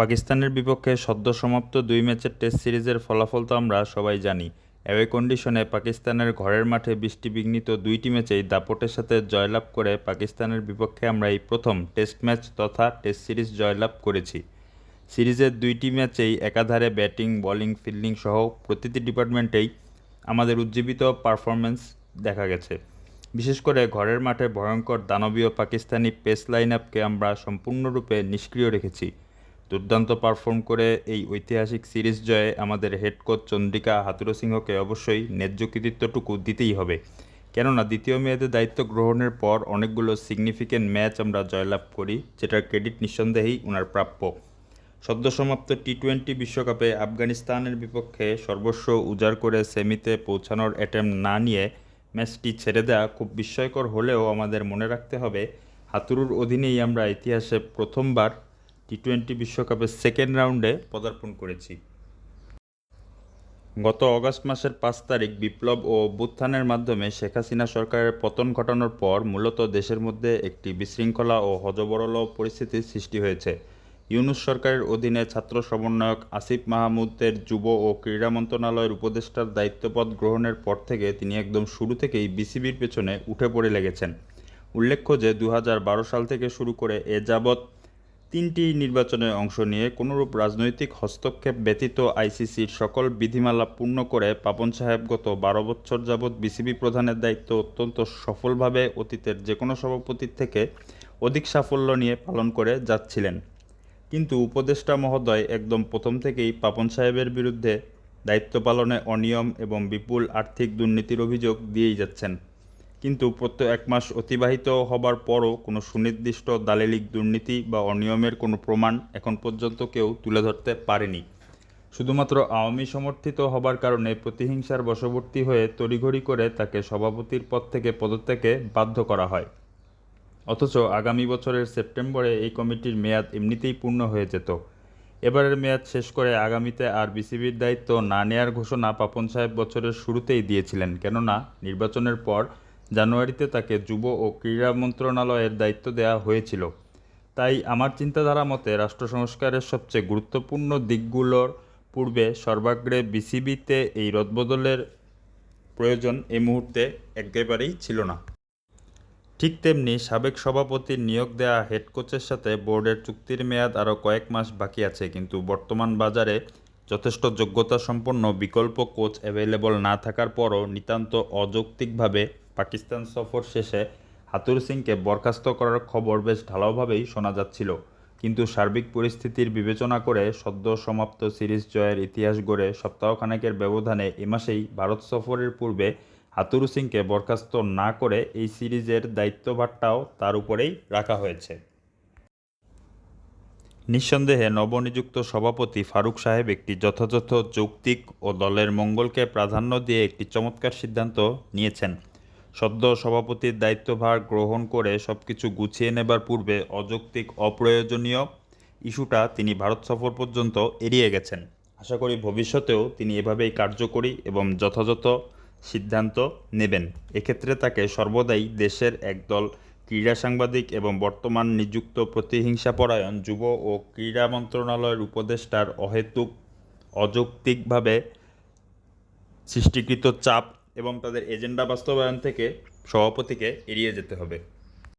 পাকিস্তানের বিপক্ষে সদ্য সমাপ্ত দুই ম্যাচের টেস্ট সিরিজের ফলাফল তো আমরা সবাই জানি। অ্যাওয়ে কন্ডিশনে পাকিস্তানের ঘরের মাঠে বৃষ্টিবিঘ্নিত দুইটি ম্যাচেই দাপটের সাথে জয়লাভ করে পাকিস্তানের বিপক্ষে আমরা এই প্রথম টেস্ট ম্যাচ তথা টেস্ট সিরিজ জয়লাভ করেছি। সিরিজের দুইটি ম্যাচেই একাধারে ব্যাটিং, বোলিং, ফিল্ডিং সহ প্রতিটি ডিপার্টমেন্টেই আমাদের উজ্জীবিত পারফরমেন্স দেখা গেছে। বিশেষ করে ঘরের মাঠে ভয়ঙ্কর দানবীয় পাকিস্তানি পেস লাইন আপকে আমরা সম্পূর্ণরূপে নিষ্ক্রিয় রেখেছি। দুর্দান্ত পারফর্ম করে এই ঐতিহাসিক সিরিজ জয়ে আমাদের হেড কোচ চন্দ্রিকা হাতুরো সিংহকে অবশ্যই ন্যায্য কৃতিত্বটুকু দিতেই হবে। কেননা দ্বিতীয় মেয়াদে দায়িত্ব গ্রহণের পর অনেকগুলো সিগনিফিক্যান্ট ম্যাচ আমরা জয়লাভ করি, যেটার ক্রেডিট নিঃসন্দেহেই ওনার প্রাপ্য। সদ্য সমাপ্ত টি টোয়েন্টি বিশ্বকাপে আফগানিস্তানের বিপক্ষে সর্বস্ব উজাড় করে সেমিতে পৌঁছানোর অ্যাটেম্প না নিয়ে ম্যাচটি ছেড়ে দেওয়া খুব বিস্ময়কর হলেও আমাদের মনে রাখতে হবে হাতুরুর অধীনেই আমরা ইতিহাসে প্রথমবার টি টোয়েন্টি বিশ্বকাপের সেকেন্ড রাউন্ডে পদার্পণ করেছি। গত অগস্ট মাসের পাঁচ তারিখ বিপ্লব ও অভ্যুত্থানের মাধ্যমে শেখ হাসিনা সরকারের পতন ঘটানোর পর মূলত দেশের মধ্যে একটি বিশৃঙ্খলা ও হজবরল পরিস্থিতির সৃষ্টি হয়েছে। ইউনুস সরকারের অধীনে ছাত্র সমন্বয়ক আসিফ মাহমুদের যুব ও ক্রীড়া মন্ত্রণালয়ের উপদেষ্টার দায়িত্বপদ গ্রহণের পর থেকে তিনি একদম শুরু থেকেই বিসিবির পেছনে উঠে পড়ে লেগেছেন। উল্লেখ্য যে দু হাজার বারো সাল থেকে শুরু করে এ যাবৎ তিনটি নির্বাচনে অংশ নিয়ে কোনোরূপ রাজনৈতিক হস্তক্ষেপ ব্যতীত আইসিসির সকল বিধিমালা পূর্ণ করে পাপন সাহেব গত বারো বছর যাবৎ বিসিবি প্রধানের দায়িত্ব অত্যন্ত সফলভাবে অতীতের যে কোনো সভাপতির থেকে অধিক সাফল্য নিয়ে পালন করে যাচ্ছিলেন। কিন্তু উপদেষ্টা মহোদয় একদম প্রথম থেকেই পাপন সাহেবের বিরুদ্ধে দায়িত্ব পালনে অনিয়ম এবং বিপুল আর্থিক দুর্নীতির অভিযোগ দিয়েই যাচ্ছেন। কিন্তু প্রত্যেক এক মাস অতিবাহিত হবার পরও কোনো সুনির্দিষ্ট দালিলিক দুর্নীতি বা অনিয়মের কোনো প্রমাণ এখন পর্যন্ত কেউ তুলে ধরতে পারেনি। শুধুমাত্র আওয়ামী সমর্থিত হবার কারণে প্রতিহিংসার বশবর্তী হয়ে তড়িঘড়ি করে তাকে সভাপতির পদ থেকে পদত্যাগে বাধ্য করা হয়। অথচ আগামী বছরের সেপ্টেম্বরে এই কমিটির মেয়াদ এমনিতেই পূর্ণ হয়ে যেত। এবারের মেয়াদ শেষ করে আগামীতে আর বিসিবির দায়িত্ব না নেয়ার ঘোষণা পাপন সাহেব বছরের শুরুতেই দিয়েছিলেন। কেননা নির্বাচনের পর জানুয়ারিতে তাকে যুব ও ক্রীড়া মন্ত্রণালয়ের দায়িত্ব দেওয়া হয়েছিল। তাই আমার চিন্তাধারা মতে রাষ্ট্র সংস্কারের সবচেয়ে গুরুত্বপূর্ণ দিকগুলোর পূর্বে সর্বাগ্রে বিসিবিতে এই রদবদলের প্রয়োজন এই মুহূর্তে একেবারেই ছিল না। ঠিক তেমনি সাবেক সভাপতির নিয়োগ দেয়া হেড কোচের সাথে বোর্ডের চুক্তির মেয়াদ আরও কয়েক মাস বাকি আছে, কিন্তু বর্তমান বাজারে যথেষ্ট যোগ্যতা সম্পন্ন বিকল্প কোচ অ্যাভেলেবল না থাকার পরও নিতান্ত অযৌক্তিকভাবে পাকিস্তান সফর শেষে হাতুর সিংকে বরখাস্ত করার খবর বেশ ঢালাওভাবেই শোনা যাচ্ছিল। কিন্তু সার্বিক পরিস্থিতির বিবেচনা করে সদ্য সমাপ্ত সিরিজ জয়ের ইতিহাস গড়ে সপ্তাহখানেকের ব্যবধানে এ মাসেই ভারত সফরের পূর্বে হাতুরু সিংকে বরখাস্ত না করে এই সিরিজের দায়িত্বভারটাও তার উপরেই রাখা হয়েছে। নিঃসন্দেহে নবনিযুক্ত সভাপতি ফারুক সাহেব একটি যথাযথ যৌক্তিক ও দলের মঙ্গলকে প্রাধান্য দিয়ে একটি চমৎকার সিদ্ধান্ত নিয়েছেন। সদ্য সভাপতির দায়িত্বভার গ্রহণ করে সব কিছু গুছিয়ে নেবার পূর্বে অযৌক্তিক অপ্রয়োজনীয় ইস্যুটা তিনি ভারত সফর পর্যন্ত এড়িয়ে গেছেন। আশা করি ভবিষ্যতেও তিনি এভাবেই কার্যকরী এবং যথাযথ সিদ্ধান্ত নেবেন। এক্ষেত্রে তাকে সর্বদাই দেশের একদল ক্রীড়া সাংবাদিক এবং বর্তমান নিযুক্ত প্রতিহিংসাপরায়ণ যুব ও ক্রীড়া মন্ত্রণালয়ের উপদেষ্টার অহেতুক, অযৌক্তিকভাবে সৃষ্টিকৃত চাপ এবং তাদের এজেন্ডা বাস্তবায়ন থেকে সভাপতিকে এড়িয়ে যেতে হবে।